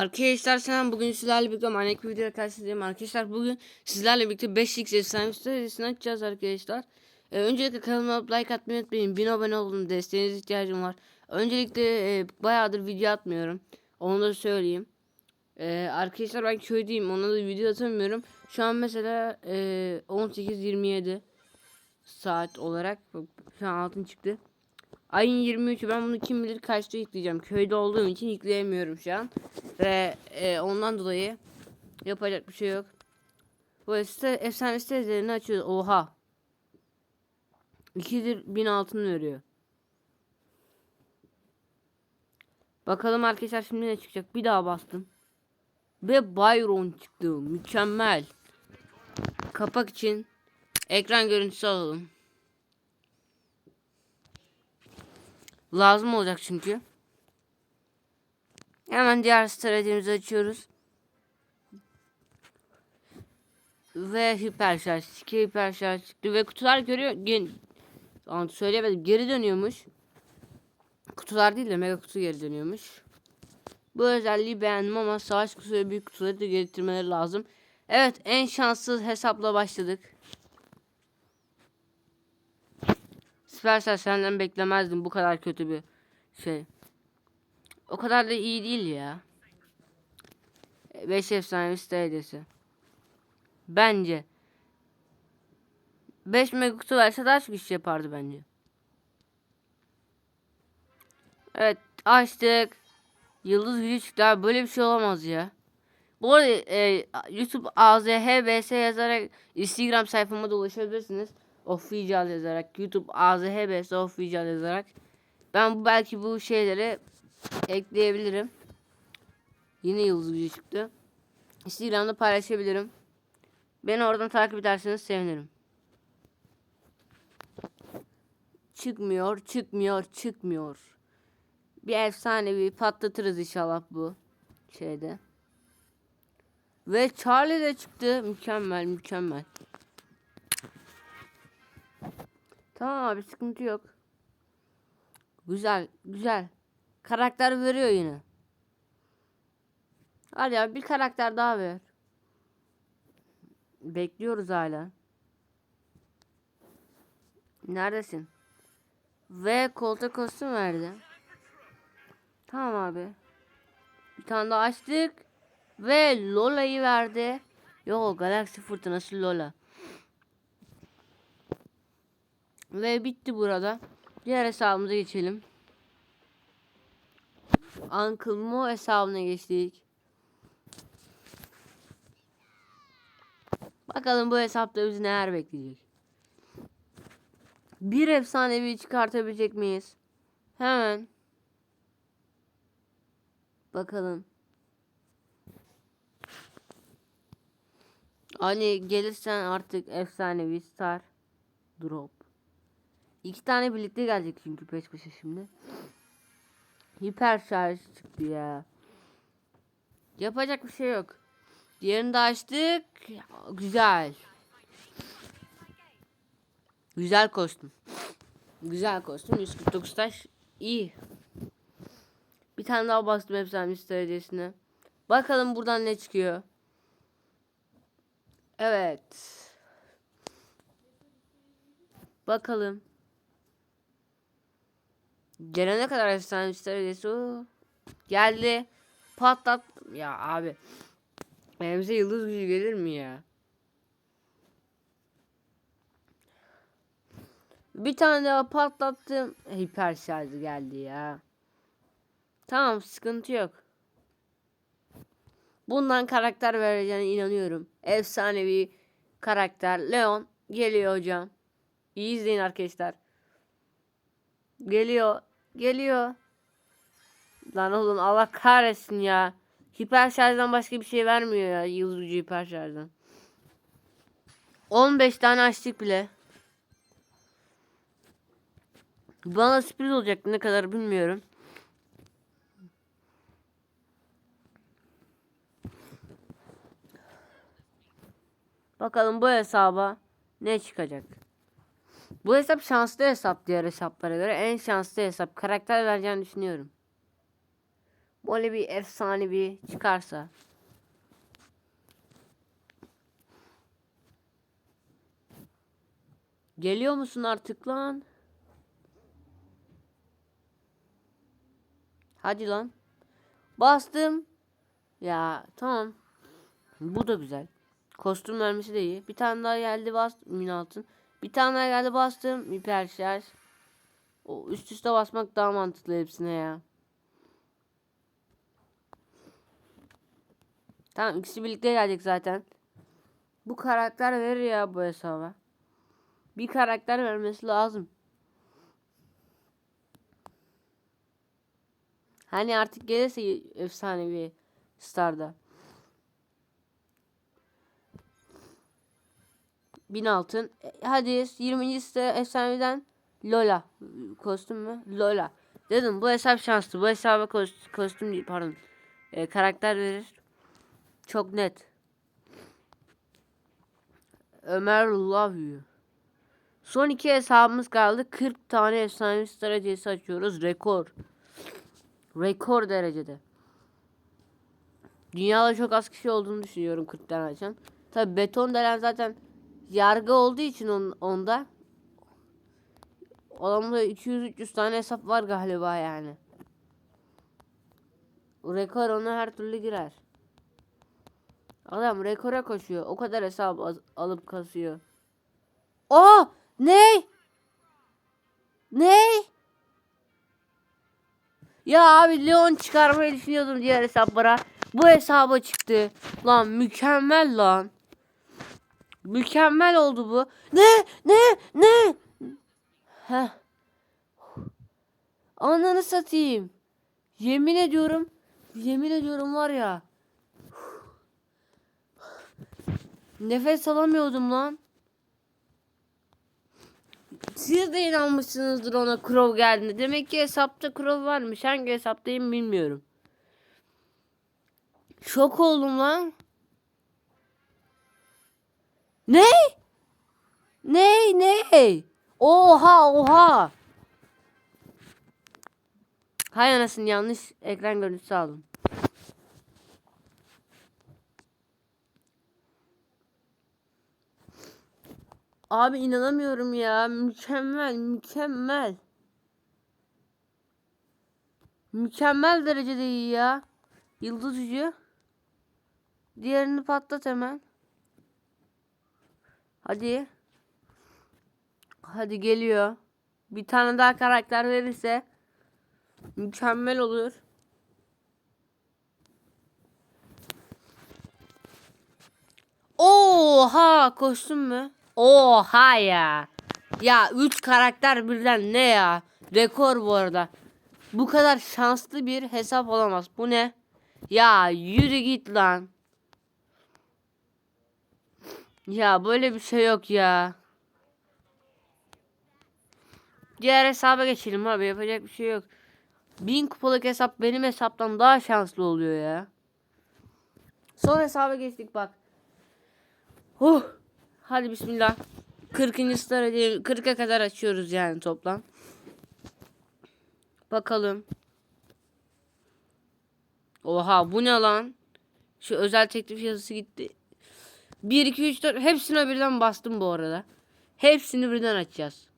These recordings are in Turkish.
Arkadaşlar selam bugün sizlerle birlikte manyak bir videoya karşınızdayım. Arkadaşlar bugün sizlerle birlikte 5x efsane sitesini açacağız arkadaşlar. Ee, öncelikle kanalıma like atmayı unutmayın 1000 abone oldum desteğinize ihtiyacım var. Öncelikle e, bayağıdır video atmıyorum onu da söyleyeyim. Ee, arkadaşlar ben köydeyim ona da video atamıyorum. Şu an mesela e, 18.27 saat olarak şu an altın çıktı Ayın 23'ü ben bunu kim bilir kaçta yükleyeceğim. Köyde olduğum için yükleyemiyorum şu an. Ve e, ondan dolayı yapacak bir şey yok. Bu site, efsane sitelerini açıyoruz. Oha. 2'dir 1000 altın veriyor. Bakalım arkadaşlar şimdi ne çıkacak. Bir daha bastım. Ve Byron çıktı. Mükemmel. Kapak için ekran görüntüsü alalım. Lazım olacak çünkü. Hemen diğer stratejimizi açıyoruz. Ve hiper şarj. İki hiper şarj çıktı. Ve kutular görüyor. Gen An söylemedim. Geri dönüyormuş. Kutular değil de mega kutu geri dönüyormuş. Bu özelliği beğendim ama savaş kutusu ve büyük kutuları da getirmeleri lazım. Evet en şanssız hesapla başladık. Supercell senden beklemezdim bu kadar kötü bir şey. O kadar da iyi değil ya. 5 efsane site hediyesi. Bence. 5 mega kutu verse daha çok iş yapardı bence. Evet açtık. Yıldız gücü çıktı abi böyle bir şey olamaz ya. Bu arada e, YouTube AZHBS yazarak Instagram sayfama da ulaşabilirsiniz official yazarak YouTube AZHBS official yazarak ben belki bu şeyleri ekleyebilirim. Yine yıldız gücü çıktı. Instagram'da paylaşabilirim. Beni oradan takip ederseniz sevinirim. Çıkmıyor, çıkmıyor, çıkmıyor. Bir efsanevi patlatırız inşallah bu şeyde. Ve Charlie de çıktı. Mükemmel, mükemmel. Tamam abi sıkıntı yok. Güzel güzel. Karakter veriyor yine. Hadi abi bir karakter daha ver. Bekliyoruz hala. Neredesin? Ve kolta kostüm verdi. Tamam abi. Bir tane daha açtık. Ve Lola'yı verdi. Yo Galaxy Fırtınası Lola. Ve bitti burada. Diğer hesabımıza geçelim. Uncle Mo hesabına geçtik. Bakalım bu hesapta bizi neler bekleyecek. Bir efsanevi çıkartabilecek miyiz? Hemen. Bakalım. Hani gelirsen artık efsanevi star drop. İki tane birlikte gelecek çünkü peş peşe şimdi. Hiper şarj çıktı ya. Yapacak bir şey yok. Diğerini de açtık. Güzel. Güzel kostüm. Güzel kostüm. 149 taş. iyi. Bir tane daha bastım efsane derecesine. Bakalım buradan ne çıkıyor. Evet. Bakalım. Gelene kadar efsane o. Geldi. Patlat. Ya abi. Elimize yıldız gücü gelir mi ya? Bir tane daha patlattım. Hiper şarjı geldi ya. Tamam sıkıntı yok. Bundan karakter vereceğine inanıyorum. Efsanevi karakter. Leon geliyor hocam. İyi izleyin arkadaşlar. Geliyor. Geliyor. Lan oğlum Allah kahretsin ya. Hiper şarjdan başka bir şey vermiyor ya. Yıldız gücü hiper şarjdan. 15 tane açtık bile. Bana sürpriz olacak ne kadar bilmiyorum. Bakalım bu hesaba ne çıkacak. Bu hesap şanslı hesap diğer hesaplara göre. En şanslı hesap. Karakter vereceğini düşünüyorum. Böyle bir efsane bir çıkarsa. Geliyor musun artık lan? Hadi lan. Bastım. Ya tamam. Bu da güzel. Kostüm mermisi de iyi. Bir tane daha geldi bastım. Min altın. Bir tane geldi bastım. Hiper şarj. O üst üste basmak daha mantıklı hepsine ya. Tamam ikisi birlikte gelecek zaten. Bu karakter verir ya bu hesaba. Bir karakter vermesi lazım. Hani artık gelirse efsanevi Star'da. Bin altın. E, Hadi 20. site efsaneden Lola. Kostüm mü? Lola. Dedim bu hesap şanslı. Bu hesaba kos- kostüm değil pardon. E, karakter verir. Çok net. Ömer love you. Son iki hesabımız kaldı. 40 tane efsanevi star hediyesi açıyoruz. Rekor. Rekor derecede. Dünyada çok az kişi olduğunu düşünüyorum 40 tane açan. Tabi beton denen zaten yargı olduğu için on, onda. Adamda 200-300 tane hesap var galiba yani. Rekor ona her türlü girer. Adam rekora koşuyor. O kadar hesap alıp kasıyor. Aa! Ne? Ne? Ya abi Leon çıkarmayı düşünüyordum diğer hesaplara. Bu hesaba çıktı. Lan mükemmel lan. Mükemmel oldu bu. Ne? Ne? Ne? Heh. Ananı satayım. Yemin ediyorum. Yemin ediyorum var ya. Nefes alamıyordum lan. Siz de inanmışsınızdır ona Crow geldiğinde. Demek ki hesapta Crow varmış. Hangi hesaptayım bilmiyorum. Şok oldum lan. Ne? Ne? Ne? Oha oha. Hay anasını yanlış ekran görüntüsü aldım. Abi inanamıyorum ya. Mükemmel, mükemmel. Mükemmel derecede iyi ya. Yıldız gücü. Diğerini patlat hemen. Hadi. Hadi geliyor. Bir tane daha karakter verirse mükemmel olur. Oha kostüm mü? Oha ya. Ya 3 karakter birden ne ya? Rekor bu arada. Bu kadar şanslı bir hesap olamaz. Bu ne? Ya yürü git lan. Ya böyle bir şey yok ya. Diğer hesaba geçelim abi yapacak bir şey yok. Bin kupalık hesap benim hesaptan daha şanslı oluyor ya. Son hesaba geçtik bak. Huh. Hadi bismillah. 40. star hediye 40'a kadar açıyoruz yani toplam. Bakalım. Oha bu ne lan? Şu özel teklif yazısı gitti. 1 2 3 4 hepsine birden bastım bu arada. Hepsini birden açacağız.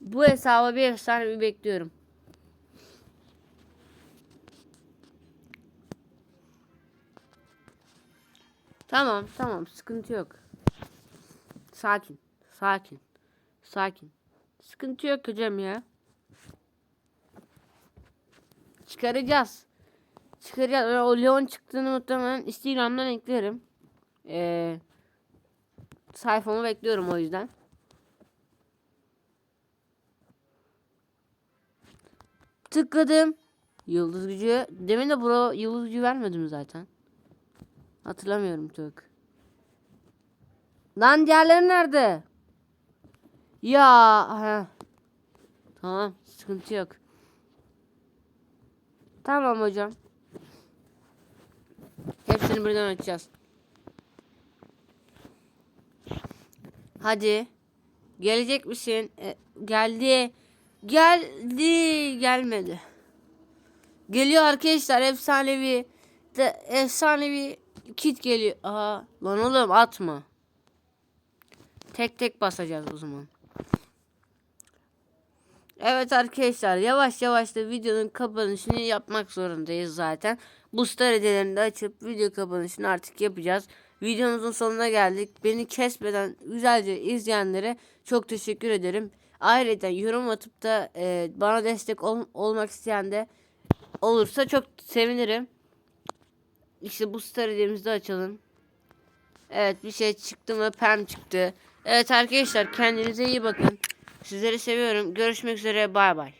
Bu hesaba bir efsane bir bekliyorum. Tamam tamam sıkıntı yok. Sakin sakin sakin. Sıkıntı yok hocam ya. Çıkaracağız. Çıkaracağız. O Leon çıktığını muhtemelen Instagram'dan eklerim. Ee, sayfamı bekliyorum o yüzden. Tıkladım. Yıldız gücü. Demin de bura yıldız gücü vermedim zaten. Hatırlamıyorum çok. Lan diğerleri nerede? Ya. Ha. Tamam. Sıkıntı yok. Tamam hocam. Hepsini birden açacağız. Hadi. Gelecek misin? E, geldi. Geldi. Gelmedi. Geliyor arkadaşlar efsanevi de efsanevi kit geliyor. Aha lan oğlum atma. Tek tek basacağız o zaman. Evet arkadaşlar yavaş yavaş da videonun kapanışını yapmak zorundayız zaten. Bu star hediyelerini de açıp video kapanışını artık yapacağız. Videomuzun sonuna geldik. Beni kesmeden güzelce izleyenlere çok teşekkür ederim. Ayrıca yorum atıp da e, bana destek ol- olmak isteyen de olursa çok sevinirim. İşte bu star hediyemizi de açalım. Evet bir şey çıktı mı? Pem çıktı. Evet arkadaşlar kendinize iyi bakın. Sizleri seviyorum. Görüşmek üzere. Bay bay.